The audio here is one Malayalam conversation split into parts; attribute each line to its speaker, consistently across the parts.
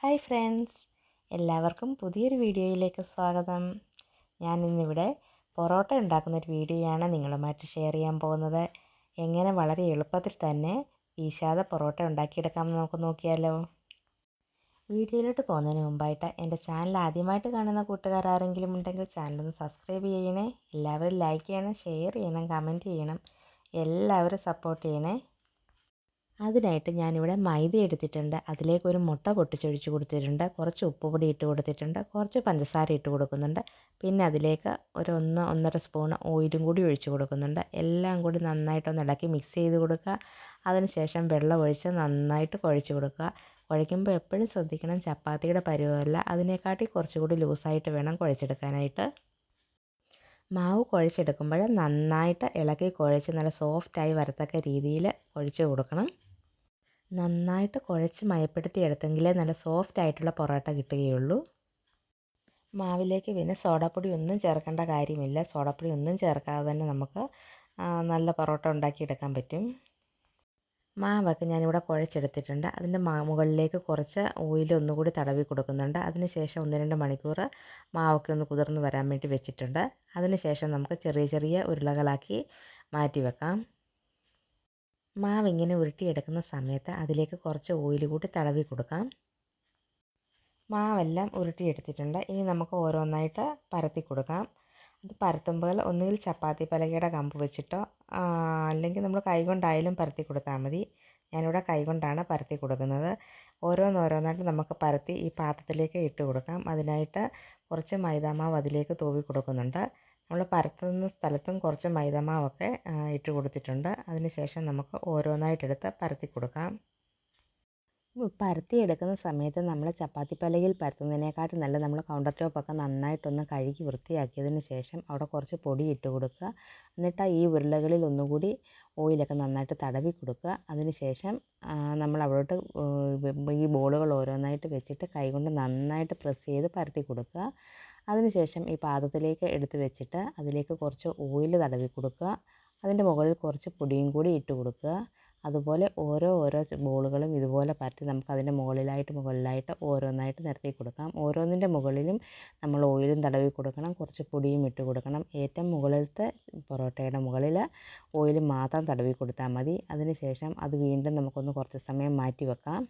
Speaker 1: ഹായ് ഫ്രണ്ട്സ് എല്ലാവർക്കും പുതിയൊരു വീഡിയോയിലേക്ക് സ്വാഗതം. ഞാൻ ഇന്നിവിടെ പൊറോട്ട ഉണ്ടാക്കുന്ന ഒരു വീഡിയോയാണ് നിങ്ങളുമായിട്ട് ഷെയർ ചെയ്യാൻ പോകുന്നത്. എങ്ങനെ വളരെ എളുപ്പത്തിൽ തന്നെ വീശാതെ പൊറോട്ട ഉണ്ടാക്കിയെടുക്കാമെന്ന് നമുക്ക് നോക്കിയാലോ? വീഡിയോയിലോട്ട് പോകുന്നതിന് മുമ്പായിട്ട് എന്റെ ചാനൽ ആദ്യമായിട്ട് കാണുന്ന കൂട്ടുകാർ ആരെങ്കിലും ഉണ്ടെങ്കിൽ ചാനലൊന്ന് സബ്സ്ക്രൈബ് ചെയ്യണേ. എല്ലാവരും ലൈക്ക് ചെയ്യണം ഷെയർ ചെയ്യണം കമന്റ് ചെയ്യണം. എല്ലാവരും സപ്പോർട്ട് ചെയ്യണേ. അതിനായിട്ട് ഞാനിവിടെ മൈദ എടുത്തിട്ടുണ്ട്. അതിലേക്ക് ഒരു മുട്ട പൊട്ടിച്ചൊഴിച്ച് കൊടുത്തിട്ടുണ്ട്. കുറച്ച് ഉപ്പുപൊടി ഇട്ട് കൊടുത്തിട്ടുണ്ട്. കുറച്ച് പഞ്ചസാര ഇട്ട് കൊടുക്കുന്നുണ്ട്. പിന്നെ അതിലേക്ക് ഒരു ഒന്ന് ഒന്നര സ്പൂൺ ഓയിലും കൂടി ഒഴിച്ച് കൊടുക്കുന്നുണ്ട്. എല്ലാം കൂടി നന്നായിട്ടൊന്ന് ഇളക്കി മിക്സ് ചെയ്ത് കൊടുക്കുക. അതിനുശേഷം വെള്ളം ഒഴിച്ച് നന്നായിട്ട് കുഴച്ച് കൊടുക്കുക. കുഴയ്ക്കുമ്പോൾ എപ്പോഴും ശ്രദ്ധിക്കണം ചപ്പാത്തിയുടെ പരുവമല്ല. അതിനെക്കാട്ടി കുറച്ചുകൂടി ലൂസായിട്ട് വേണം കുഴച്ചെടുക്കാനായിട്ട്. മാവ് കുഴച്ചെടുക്കുമ്പോൾ നന്നായിട്ട് ഇളക്കി കുഴച്ച് നല്ല സോഫ്റ്റായി വരത്തക്ക രീതിയിൽ കുഴച്ച് കൊടുക്കണം. നന്നായിട്ട് കുഴച്ച് മയപ്പെടുത്തി എടുത്തെങ്കിലേ നല്ല സോഫ്റ്റ് ആയിട്ടുള്ള പൊറോട്ട കിട്ടുകയുള്ളൂ. മാവിലേക്ക് പിന്നെ സോഡാപ്പൊടി ഒന്നും ചേർക്കേണ്ട കാര്യമില്ല. സോഡാപ്പൊടി ഒന്നും ചേർക്കാതെ തന്നെ നമുക്ക് നല്ല പൊറോട്ട ഉണ്ടാക്കിയെടുക്കാൻ പറ്റും. മാവൊക്കെ ഞാനിവിടെ കുഴച്ചെടുത്തിട്ടുണ്ട്. അതിന്റെ മുകളിലേക്ക് കുറച്ച് ഓയിൽ ഒന്നുകൂടി തടവി കൊടുക്കുന്നുണ്ട്. അതിനുശേഷം ഒന്ന് രണ്ട് മണിക്കൂർ മാവൊക്കെ ഒന്ന് കുതിർന്ന് വരാൻ വേണ്ടി വെച്ചിട്ടുണ്ട്. അതിനുശേഷം നമുക്ക് ചെറിയ ചെറിയ ഉരുളകളാക്കി മാറ്റി വെക്കാം. മാവ് ഇങ്ങനെ ഉരുട്ടിയെടുക്കുന്ന സമയത്ത് അതിലേക്ക് കുറച്ച് ഓയിൽ കൂട്ടി തടവി കൊടുക്കാം. മാവെല്ലാം ഉരുട്ടിയെടുത്തിട്ടുണ്ട്. ഇനി നമുക്ക് ഓരോന്നായിട്ട് പരത്തി കൊടുക്കാം. അത് പരത്തുമ്പോൾ ഒന്നുകിൽ ചപ്പാത്തി പലകയുടെ കമ്പ് വെച്ചിട്ടോ അല്ലെങ്കിൽ നമ്മൾ കൈകൊണ്ടായാലും പരത്തി കൊടുത്താൽ മതി. ഞാനിവിടെ കൈകൊണ്ടാണ് പരത്തി കൊടുക്കുന്നത്. ഓരോന്നോരോന്നായിട്ട് നമുക്ക് പരത്തി ഈ പാത്രത്തിലേക്ക് ഇട്ട് കൊടുക്കാം. അതിനായിട്ട് കുറച്ച് മൈദാമാവ് അതിലേക്ക് തൂവി കൊടുക്കുന്നുണ്ട്. നമ്മൾ പരത്തുന്ന സ്ഥലത്തും കുറച്ച് മൈദമാവൊക്കെ ഇട്ട് കൊടുത്തിട്ടുണ്ട്. അതിന് ശേഷം നമുക്ക് ഓരോന്നായിട്ടെടുത്ത് പരത്തി കൊടുക്കാം. പരത്തി എടുക്കുന്ന സമയത്ത് നമ്മൾ ചപ്പാത്തി പലകയിൽ പരത്തുന്നതിനേക്കാട്ടും നല്ല നമ്മൾ കൗണ്ടർ ടോപ്പൊക്കെ നന്നായിട്ടൊന്ന് കഴുകി വൃത്തിയാക്കിയതിന് ശേഷം അവിടെ കുറച്ച് പൊടി ഇട്ട് കൊടുക്കുക. എന്നിട്ട് ഈ ഉരുളകളിൽ ഒന്നുകൂടി ഓയിലൊക്കെ നന്നായിട്ട് തടവി കൊടുക്കുക. അതിന് ശേഷം നമ്മൾ അവിടോട്ട് ഈ ബോളുകൾ ഓരോന്നായിട്ട് വെച്ചിട്ട് കൈകൊണ്ട് നന്നായിട്ട് പ്രസ് ചെയ്ത് പരത്തി കൊടുക്കുക. അതിനുശേഷം ഈ പാത്രത്തിലേക്ക് എടുത്ത് വെച്ചിട്ട് അതിലേക്ക് കുറച്ച് ഓയിൽ തടവി കൊടുക്കുക. അതിന്റെ മുകളിൽ കുറച്ച് പൊടിയും കൂടി ഇട്ട് കൊടുക്കുക. അതുപോലെ ഓരോ ഓരോ ബോളുകളും ഇതുപോലെ പരത്തി നമുക്ക് അതിന്റെ മുകളിലായിട്ട് മുകളിലായിട്ട് ഓരോന്നായിട്ട് നിരത്തി കൊടുക്കാം. ഓരോന്നിന്റെ മുകളിലും നമ്മൾ ഓയിലും തടവി കൊടുക്കണം. കുറച്ച് പൊടിയും ഇട്ട് കൊടുക്കണം. ഏറ്റവും മുകളിലത്തെ പൊറോട്ടയുടെ മുകളിൽ ഓയിൽ മാത്രം തടവി കൊടുത്താൽ മതി. അതിനുശേഷം അത് വീണ്ടും നമുക്കൊന്ന് കുറച്ച് സമയം മാറ്റി വെക്കാം.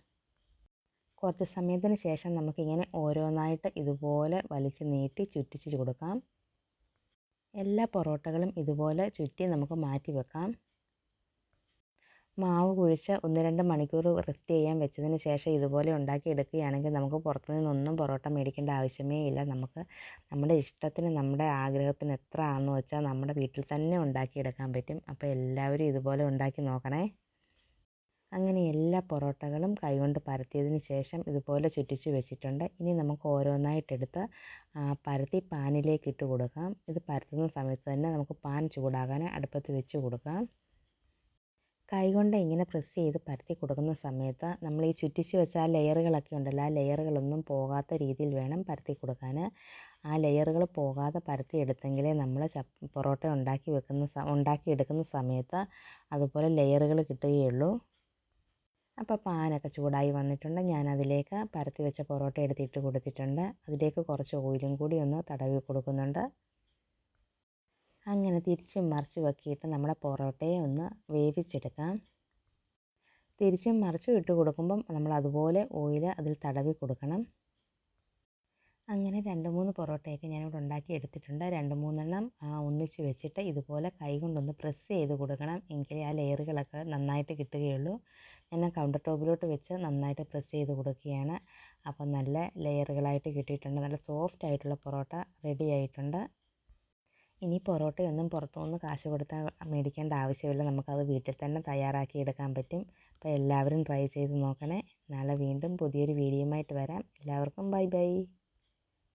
Speaker 1: കുറച്ച് സമയത്തിന് ശേഷം നമുക്കിങ്ങനെ ഓരോന്നായിട്ട് ഇതുപോലെ വലിച്ച് നീട്ടി ചുറ്റിച്ച് കൊടുക്കാം. എല്ലാ പൊറോട്ടകളും ഇതുപോലെ ചുറ്റി നമുക്ക് മാറ്റി വെക്കാം. മാവ് കുഴിച്ച് ഒന്ന് രണ്ട് മണിക്കൂർ റെസ്റ്റ് ചെയ്യാൻ വെച്ചതിന് ശേഷം ഇതുപോലെ ഉണ്ടാക്കി എടുക്കുകയാണെങ്കിൽ നമുക്ക് പുറത്തു നിന്നൊന്നും പൊറോട്ട മേടിക്കേണ്ട ആവശ്യമേ ഇല്ല. നമുക്ക് നമ്മുടെ ഇഷ്ടത്തിന് നമ്മുടെ ആഗ്രഹത്തിന് എത്ര ആണെന്ന് വെച്ചാൽ നമ്മുടെ വീട്ടിൽ തന്നെ ഉണ്ടാക്കിയെടുക്കാൻ പറ്റും. അപ്പോൾ എല്ലാവരും ഇതുപോലെ ഉണ്ടാക്കി നോക്കണേ. അങ്ങനെ എല്ലാ പൊറോട്ടകളും കൈകൊണ്ട് പരത്തിയതിന് ശേഷം ഇതുപോലെ ചുറ്റിച്ച് വെച്ചിട്ടുണ്ട്. ഇനി നമുക്ക് ഓരോന്നായിട്ടെടുത്ത് പരത്തി പാനിലേക്ക് ഇട്ട് കൊടുക്കാം. ഇത് പരത്തുന്ന സമയത്ത് തന്നെ നമുക്ക് പാൻ ചൂടാകാൻ അടുപ്പത്ത് വെച്ച് കൊടുക്കാം. കൈകൊണ്ട് ഇങ്ങനെ പ്രസ് ചെയ്ത് പരത്തി കൊടുക്കുന്ന സമയത്ത് നമ്മൾ ഈ ചുറ്റിച്ച് വെച്ച ആ ലെയറുകളൊക്കെ ഉണ്ടല്ലോ ആ ലെയറുകളൊന്നും പോകാത്ത രീതിയിൽ വേണം പരത്തി കൊടുക്കാൻ. ആ ലെയറുകൾ പോകാതെ പരത്തി എടുത്തെങ്കിലേ നമ്മൾ പൊറോട്ട ഉണ്ടാക്കി വെക്കുന്ന ഉണ്ടാക്കി എടുക്കുന്ന സമയത്ത് അതുപോലെ ലെയറുകൾ കിട്ടുകയുള്ളൂ. അപ്പോൾ പാനൊക്കെ ചൂടായി വന്നിട്ടുണ്ട്. ഞാൻ അതിലേക്ക് പരത്തി വെച്ച പൊറോട്ട എടുത്തിട്ട് കൊടുത്തിട്ടുണ്ട്. അതിലേക്ക് കുറച്ച് ഓയിലും കൂടി ഒന്ന് തടവി കൊടുക്കുന്നുണ്ട്. അങ്ങനെ തിരിച്ചും മറിച്ച് വെക്കിയിട്ട് നമ്മുടെ പൊറോട്ടയെ ഒന്ന് വേവിച്ചെടുക്കാം. തിരിച്ചും മറിച്ചും ഇട്ട് കൊടുക്കുമ്പം നമ്മൾ അതുപോലെ ഓയിൽ അതിൽ തടവി കൊടുക്കണം. അങ്ങനെ രണ്ട് മൂന്ന് പൊറോട്ടയൊക്കെ ഞാനിവിടെ ഉണ്ടാക്കി എടുത്തിട്ടുണ്ട്. രണ്ട് മൂന്നെണ്ണം ഒന്നിച്ച് വെച്ചിട്ട് ഇതുപോലെ കൈ കൊണ്ടൊന്ന് പ്രസ് ചെയ്ത് കൊടുക്കണം. എങ്കിലേ ആ ലെയറുകളൊക്കെ നന്നായിട്ട് കിട്ടുകയുള്ളൂ. ഞാൻ കൗണ്ടർ ടോപ്പിലോട്ട് വെച്ച് നന്നായിട്ട് പ്രസ് ചെയ്ത് കൊടുക്കുകയാണ്. അപ്പം നല്ല ലെയറുകളായിട്ട് കിട്ടിയിട്ടുണ്ട്. നല്ല സോഫ്റ്റ് ആയിട്ടുള്ള പൊറോട്ട റെഡി ആയിട്ടുണ്ട്. ഇനി പൊറോട്ടയൊന്നും പുറത്തുനിന്ന് കാശ് കൊടുത്താൽ മേടിക്കേണ്ട ആവശ്യമില്ല. നമുക്കത് വീട്ടിൽ തന്നെ തയ്യാറാക്കി എടുക്കാൻ പറ്റും. അപ്പോൾ എല്ലാവരും ട്രൈ ചെയ്ത് നോക്കണേ. നാളെ വീണ്ടും പുതിയൊരു വീഡിയോയുമായിട്ട് വരാം. എല്ലാവർക്കും ബൈ ബൈ